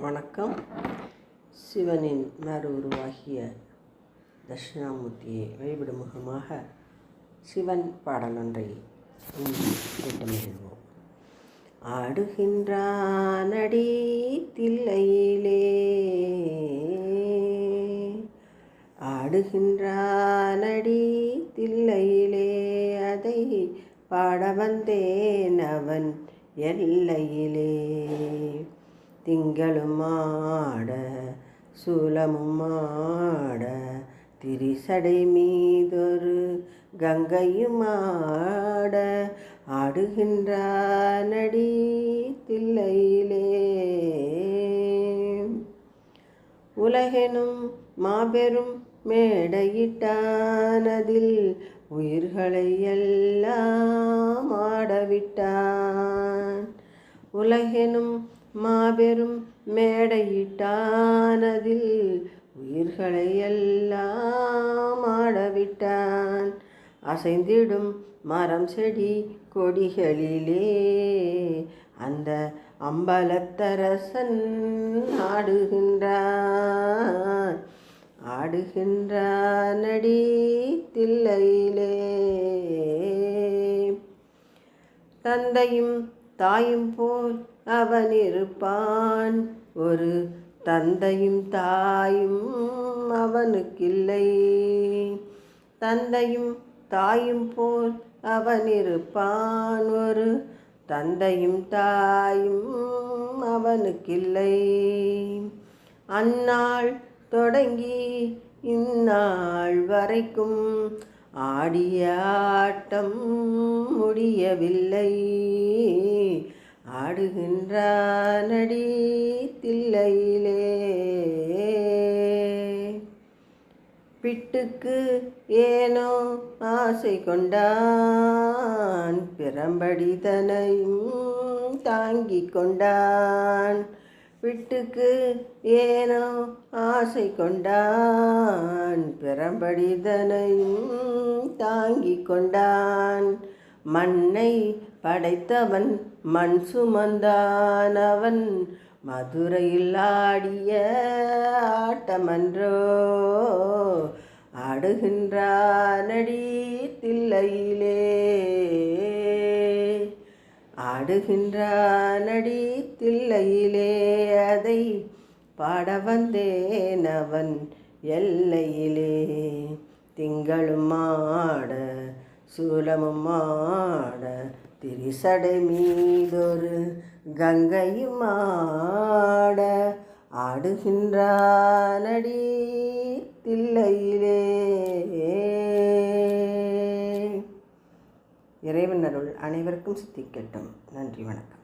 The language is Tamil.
வணக்கம். சிவனின் மறு உருவாகிய தட்சிணாமூர்த்தியை வழிபடும் முகமாக சிவன் பாடலொன்றை இன்று ஆடுகின்றானடி தில்லையிலே. ஆடுகின்றானடி தில்லையிலே. அதை பாட வந்தேன் அவன் எல்லையிலே. திங்களும் ஆட சூலமும் ஆட திரிசடை மீதொரு கங்கையும் ஆட ஆடுகின்றானடி தில்லையிலே. உலகெனும் மாபெரும் மேடையிட்டானதில் உயிர்களை எல்லாம் ஆடவிட்டான். உலகெனும் மாபெரும் மேடையிட்டானதில் உயிர்களை எல்லாம் ஆடவிட்டான். அசைந்திடும் மரம் செடி கொடிகளிலே அந்த அம்பலத்தரசன் ஆடுகின்றான். ஆடுகின்றானடி தில்லையிலே. தந்தையும் தாயும் போல் அவன் இருப்பான் ஒரு தந்தையும் தாயும் அவனுக்கில்லை. தந்தையும் தாயும் போல் அவன் இருப்பான் ஒரு தந்தையும் தாயும் அவனுக்கில்லை. அந்நாள் தொடங்கி இந்நாள் வரைக்கும் ஆடிய ஆட்டம் முடியவில்லை. ஆடுகின்றானடி தில்லையிலே. பிட்டுக்கு ஏனோ ஆசை கொண்டான். பிறம்படிதனையும் தாங்கிக் கொண்டான். விட்டுக்கு ஏனோ ஆசை கொண்டான் பிறம்படிதனையும் தாங்கி கொண்டான். மண்ணை படைத்தவன் மண் சுமந்தான் அவன் மதுரையில் ஆடிய ஆட்டமன்றோ ஆடுகின்றானடி தில்லையிலே. ஆடுகின்றானடி தில்லையிலே அதை பாட வந்தேன் அவன் எல்லையிலே. திங்களும் ஆட சூலமும் ஆட திரிசடை மீதொரு கங்கையும் ஆட ஆடுகின்றானடி தில்லையிலே. இறைவன் அருள் அனைவருக்கும் சித்திக்கட்டும் நன்றி வணக்கம்.